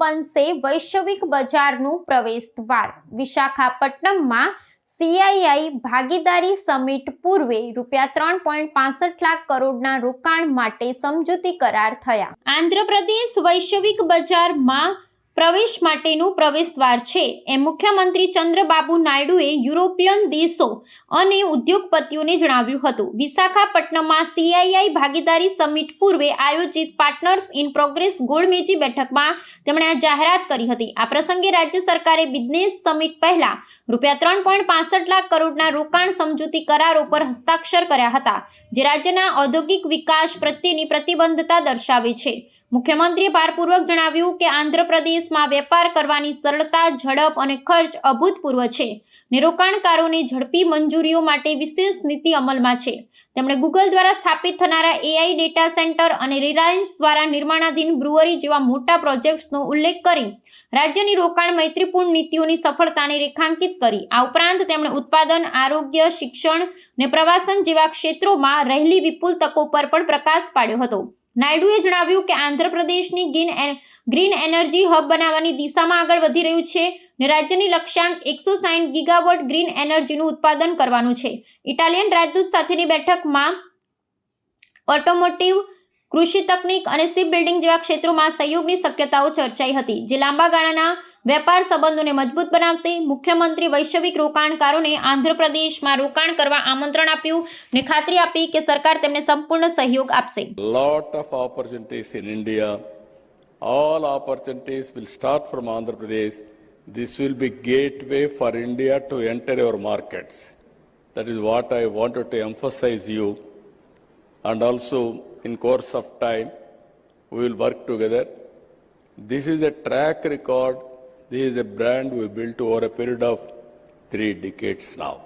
બનશે વૈશ્વિક બજારનું પ્રવેશ દ્વાર વિશાખાપટ્ટનમમાં સીઆઈઆઈ ભાગીદારી સમિટ પૂર્વે રૂપિયા ત્રણ પોઈન્ટ પાસઠ લાખ કરોડના રોકાણ માટે સમજૂતી કરાર થયા. આંધ્રપ્રદેશ વૈશ્વિક બજારમાં પ્રવેશ માટેનું પ્રવેશ દ્વાર છે. એમ મુખ્યમંત્રી ચંદ્રબાબુ નાયડુએ યુરોપિયન દેશો અને ઉદ્યોગપતિઓને જણાવ્યું હતું. વિશાખાપટ્ટનમમાં સીઆઈઆઈ ભાગીદારી સમિટ પૂર્વે આયોજિત પાર્ટનર્સ ઇન પ્રોગ્રેસ ગોળમેજી બેઠકમાં તેમણે આ જાહેરાત કરી હતી. આ પ્રસંગે રાજ્ય સરકારે બિઝનેસ સમિટ પહેલા રૂપિયા ત્રણ પોઈન્ટ પાસઠ લાખ કરોડના રોકાણ સમજૂતી કરારો પર હસ્તાક્ષર કર્યા હતા, જે રાજ્યના ઔદ્યોગિક વિકાસ પ્રત્યેની પ્રતિબદ્ધતા દર્શાવે છે. મુખ્યમંત્રીએ ભારપૂર્વક જણાવ્યું કે આંધ્રપ્રદેશમાં વેપાર કરવાની સરળતા, ઝડપ અને ખર્ચ અભૂતપૂર્વ છે. ને રોકાણકારોને ઝડપી મંજૂરીઓ માટે વિશેષ નીતિ અમલમાં છે. તેમણે ગૂગલ દ્વારા સ્થાપિત થનારા એઆઈ ડેટા સેન્ટર અને રિલાયન્સ દ્વારા નિર્માણાધીન બ્રુવરી જેવા મોટા પ્રોજેક્ટ્સનો ઉલ્લેખ કરી રાજ્યની રોકાણ મૈત્રીપૂર્ણ નીતિઓની સફળતાને રેખાંકિત કરી. આ ઉપરાંત તેમણે ઉત્પાદન, આરોગ્ય, શિક્ષણ ને પ્રવાસન જેવા ક્ષેત્રોમાં રહેલી વિપુલ તકો પર પણ પ્રકાશ પાડ્યો હતો. નાયડુએ જણાવ્યું કે આંધ્રપ્રદેશની ગ્રીન ગ્રીન એનર્જી હબ બનાવવાની દિશામાં આગળ વધી રહ્યું છે ને રાજ્યની લક્ષ્યાંક એકસો સાઠ ગીગાવોટ ગ્રીન એનર્જીનું ઉત્પાદન કરવાનું છે. ઇટાલિયન રાજદૂત સાથેની બેઠકમાં ઓટોમોટિવ, કૃષિ તકનીક અને શિપ બિલ્ડિંગ જેવા ક્ષેત્રોમાં સહયોગની શક્યતાઓ ચર્ચાઈ હતી. જે લાંબા ગાળાના વેપાર સંબંધોને મજબૂત બનાવશે મુખ્યમંત્રી વૈશ્વિક રોકાણકારોને આંધ્રપ્રદેશમાં રોકાણ કરવા આમંત્રણ આપ્યું ને ખાતરી આપી કે સરકાર તેમને સંપૂર્ણ સહયોગ આપશે lot of opportunities in India. All opportunities will start from Andhra Pradesh. This will be gateway for India to enter our markets. That is what I wanted to emphasize you. And also, in course of time, we will work together. This is a track record. This is a brand we built over a period of three decades now.